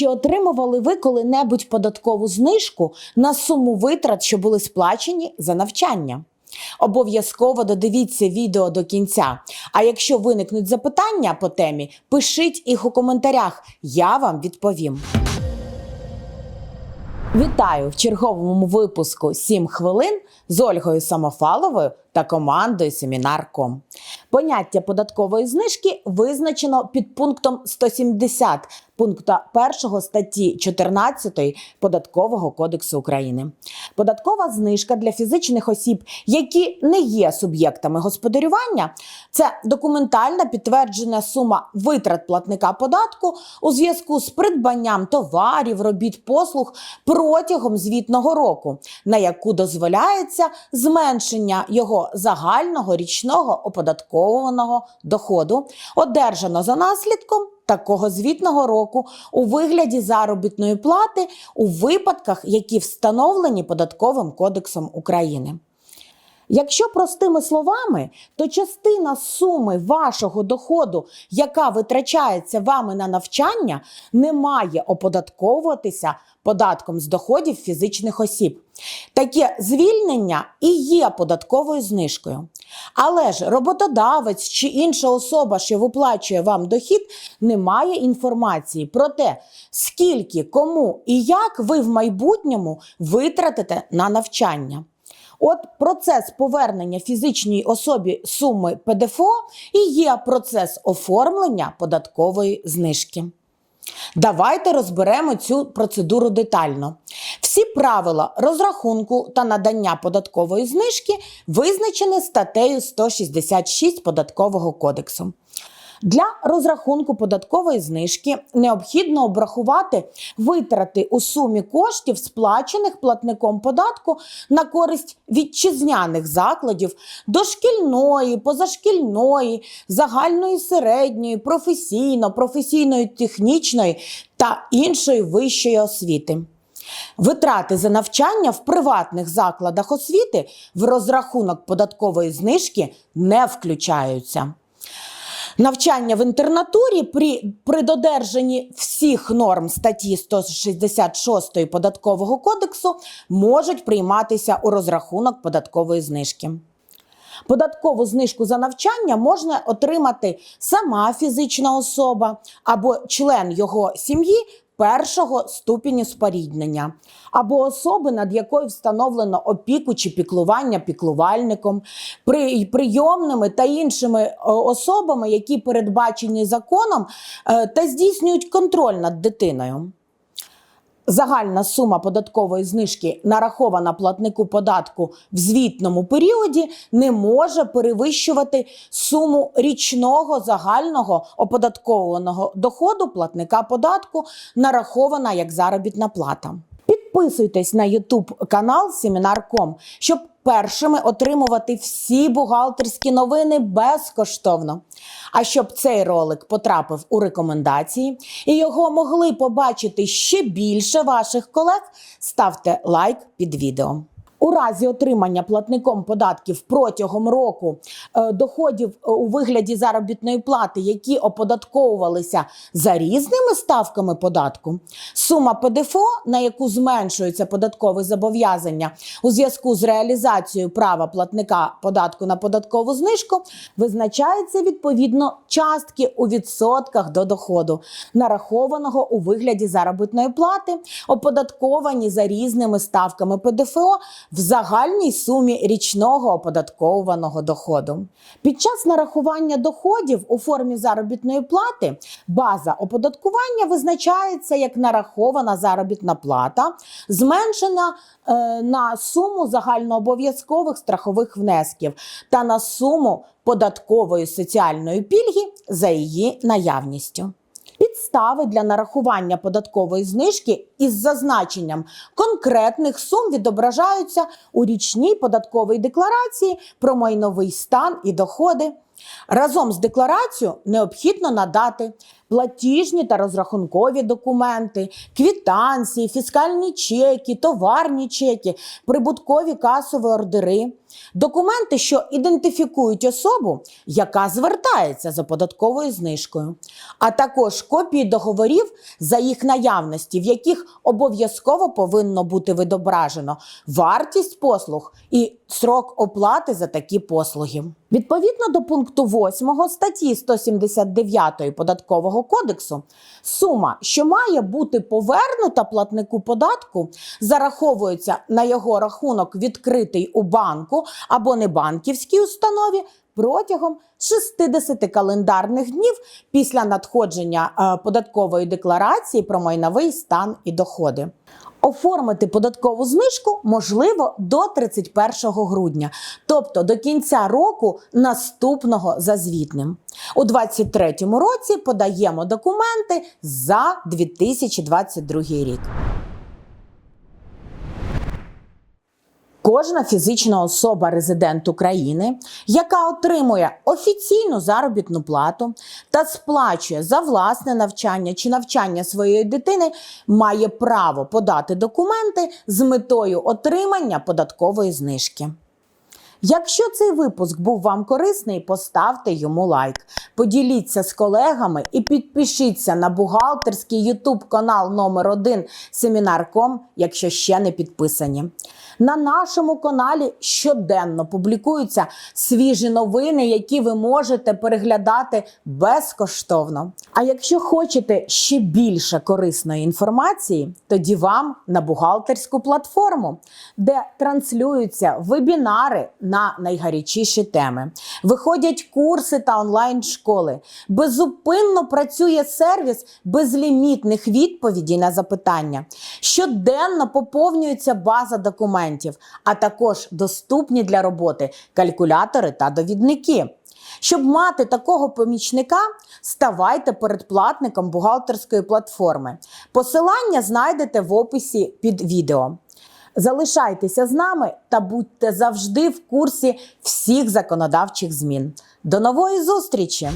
Чи отримували ви коли-небудь податкову знижку на суму витрат, що були сплачені за навчання? Обов'язково додивіться відео до кінця. А якщо виникнуть запитання по темі, пишіть їх у коментарях. Я вам відповім. Вітаю в черговому випуску «7 хвилин з Ольгою Самофаловою та командою Семінар.ком. Поняття податкової знижки визначено під пунктом 170 пункта 1 статті 14 Податкового кодексу України. Податкова знижка для фізичних осіб, які не є суб'єктами господарювання, це документальна підтверджена сума витрат платника податку у зв'язку з придбанням товарів, робіт, послуг протягом звітного року, на яку дозволяється зменшення його загального річного оподаткованого доходу, одержано за наслідком такого звітного року у вигляді заробітної плати у випадках, які встановлені Податковим кодексом України. Якщо простими словами, то частина суми вашого доходу, яка витрачається вами на навчання, не має оподатковуватися податком з доходів фізичних осіб. Таке звільнення і є податковою знижкою. Але ж роботодавець чи інша особа, що виплачує вам дохід, не має інформації про те, скільки, кому і як ви в майбутньому витратите на навчання. От процес повернення фізичній особі суми ПДФО і є процес оформлення податкової знижки. Давайте розберемо цю процедуру детально. Всі правила розрахунку та надання податкової знижки визначені статтею 166 Податкового кодексу. Для розрахунку податкової знижки необхідно обрахувати витрати у сумі коштів, сплачених платником податку на користь вітчизняних закладів дошкільної, позашкільної, загальної середньої, професійно, професійно-технічної та іншої вищої освіти. Витрати за навчання в приватних закладах освіти в розрахунок податкової знижки не включаються. Навчання в інтернатурі при, при додержанні всіх норм статті 166 Податкового кодексу можуть прийматися у розрахунок податкової знижки. Податкову знижку за навчання можна отримати сама фізична особа або член його сім'ї першого ступеню споріднення, або особи, над якою встановлено опіку чи піклування піклувальником, прийомними та іншими е, особами, які передбачені законом е, та здійснюють контроль над дитиною. Загальна сума податкової знижки, нарахована платнику податку в звітному періоді, не може перевищувати суму річного загального оподаткованого доходу платника податку, нарахована як заробітна плата. Підписуйтесь на YouTube канал Семінар.ком, щоб першими отримувати всі бухгалтерські новини безкоштовно. А щоб цей ролик потрапив у рекомендації і його могли побачити ще більше ваших колег, ставте лайк під відео. У разі отримання платником податків протягом року е, доходів е, у вигляді заробітної плати, які оподатковувалися за різними ставками податку, сума ПДФО, на яку зменшується податкове зобов'язання у зв'язку з реалізацією права платника податку на податкову знижку, визначається відповідно частки у відсотках до доходу, нарахованого у вигляді заробітної плати, оподатковані за різними ставками ПДФО в загальній сумі річного оподатковуваного доходу. Під час нарахування доходів у формі заробітної плати база оподаткування визначається як нарахована заробітна плата, зменшена е, на суму загальнообов'язкових страхових внесків та на суму податкової соціальної пільги за її наявністю. Підстави для нарахування податкової знижки із зазначенням конкретних сум відображаються у річній податковій декларації про майновий стан і доходи. Разом з декларацією необхідно надати платіжні та розрахункові документи, квітанції, фіскальні чеки, товарні чеки, прибуткові касові ордери. Документи, що ідентифікують особу, яка звертається за податковою знижкою, а також копії договорів за їх наявності, в яких обов'язково повинно бути відображено вартість послуг і срок оплати за такі послуги. Відповідно до пункту 8 статті 179 податкового кодексу, сума, що має бути повернута платнику податку, зараховується на його рахунок, відкритий у банку або небанківській установі протягом 60 календарних днів після надходження е, податкової декларації про майновий стан і доходи. Оформити податкову знижку можливо до 31 грудня, тобто до кінця року наступного за звітним. У 2023 році подаємо документи за 2022 рік. Кожна фізична особа резидент України, яка отримує офіційну заробітну плату та сплачує за власне навчання чи навчання своєї дитини, має право подати документи з метою отримання податкової знижки. Якщо цей випуск був вам корисний, поставте йому лайк. Поділіться з колегами і підпишіться на бухгалтерський YouTube канал номер 1 Семінар.ком, якщо ще не підписані. На нашому каналі щоденно публікуються свіжі новини, які ви можете переглядати безкоштовно. А якщо хочете ще більше корисної інформації, тоді вам на бухгалтерську платформу, де транслюються вебінари на найгарячіші теми, виходять курси та онлайн-школи. Безупинно працює сервіс безлімітних відповідей на запитання. Щоденно поповнюється база документів, а також доступні для роботи калькулятори та довідники. Щоб мати такого помічника, ставайте передплатником бухгалтерської платформи. Посилання знайдете в описі під відео. Залишайтеся з нами та будьте завжди в курсі всіх законодавчих змін. До нової зустрічі!